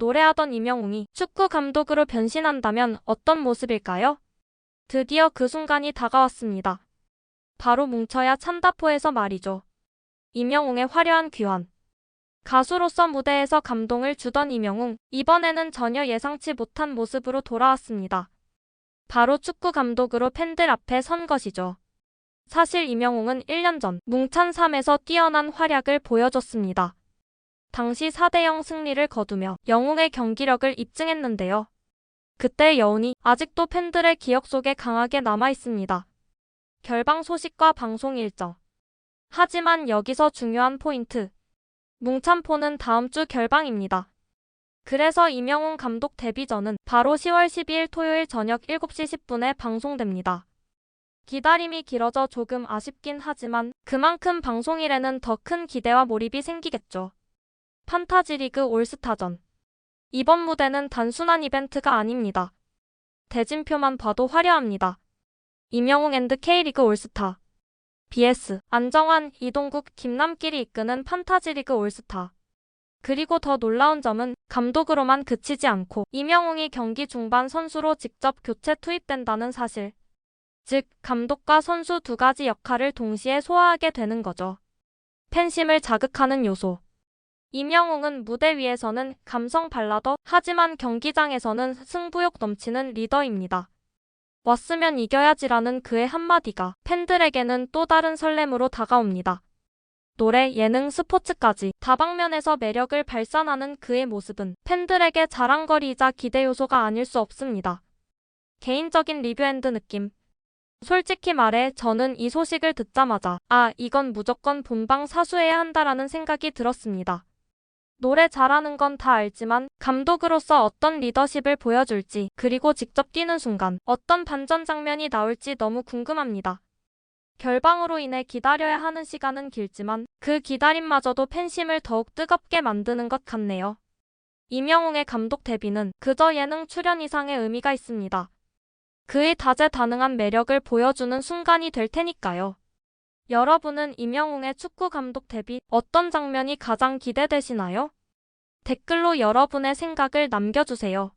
노래하던 임영웅이 축구 감독으로 변신한다면 어떤 모습일까요? 드디어 그 순간이 다가왔습니다. 바로 뭉쳐야 찬다포에서 말이죠. 임영웅의 화려한 귀환. 가수로서 무대에서 감동을 주던 임영웅, 이번에는 전혀 예상치 못한 모습으로 돌아왔습니다. 바로 축구 감독으로 팬들 앞에 선 것이죠. 사실 임영웅은 1년 전 뭉찬 3에서 뛰어난 활약을 보여줬습니다. 당시 4대0 승리를 거두며 영웅의 경기력을 입증했는데요. 그때 여운이 아직도 팬들의 기억 속에 강하게 남아 있습니다. 결방 소식과 방송 일정. 하지만 여기서 중요한 포인트. 뭉찬포는 다음 주 결방입니다. 그래서 임영웅 감독 데뷔전은 바로 10월 12일 토요일 저녁 7시 10분에 방송됩니다. 기다림이 길어져 조금 아쉽긴 하지만 그만큼 방송일에는 더 큰 기대와 몰입이 생기겠죠. 판타지 리그 올스타전. 이번 무대는 단순한 이벤트가 아닙니다. 대진표만 봐도 화려합니다. 임영웅 앤드 K리그 올스타. BS, 안정환, 이동국, 김남길이 이끄는 판타지 리그 올스타. 그리고 더 놀라운 점은 감독으로만 그치지 않고 임영웅이 경기 중반 선수로 직접 교체 투입된다는 사실. 즉, 감독과 선수 두 가지 역할을 동시에 소화하게 되는 거죠. 팬심을 자극하는 요소. 임영웅은 무대 위에서는 감성 발라더, 하지만 경기장에서는 승부욕 넘치는 리더입니다. 왔으면 이겨야지라는 그의 한마디가 팬들에게는 또 다른 설렘으로 다가옵니다. 노래, 예능, 스포츠까지 다방면에서 매력을 발산하는 그의 모습은 팬들에게 자랑거리이자 기대 요소가 아닐 수 없습니다. 개인적인 리뷰앤드 느낌. 솔직히 말해 저는 이 소식을 듣자마자 아, 이건 무조건 본방 사수해야 한다라는 생각이 들었습니다. 노래 잘하는 건 다 알지만 감독으로서 어떤 리더십을 보여줄지 그리고 직접 뛰는 순간 어떤 반전 장면이 나올지 너무 궁금합니다. 결방으로 인해 기다려야 하는 시간은 길지만 그 기다림마저도 팬심을 더욱 뜨겁게 만드는 것 같네요. 임영웅의 감독 데뷔는 그저 예능 출연 이상의 의미가 있습니다. 그의 다재다능한 매력을 보여주는 순간이 될 테니까요. 여러분은 임영웅의 축구 감독 데뷔 어떤 장면이 가장 기대되시나요? 댓글로 여러분의 생각을 남겨주세요.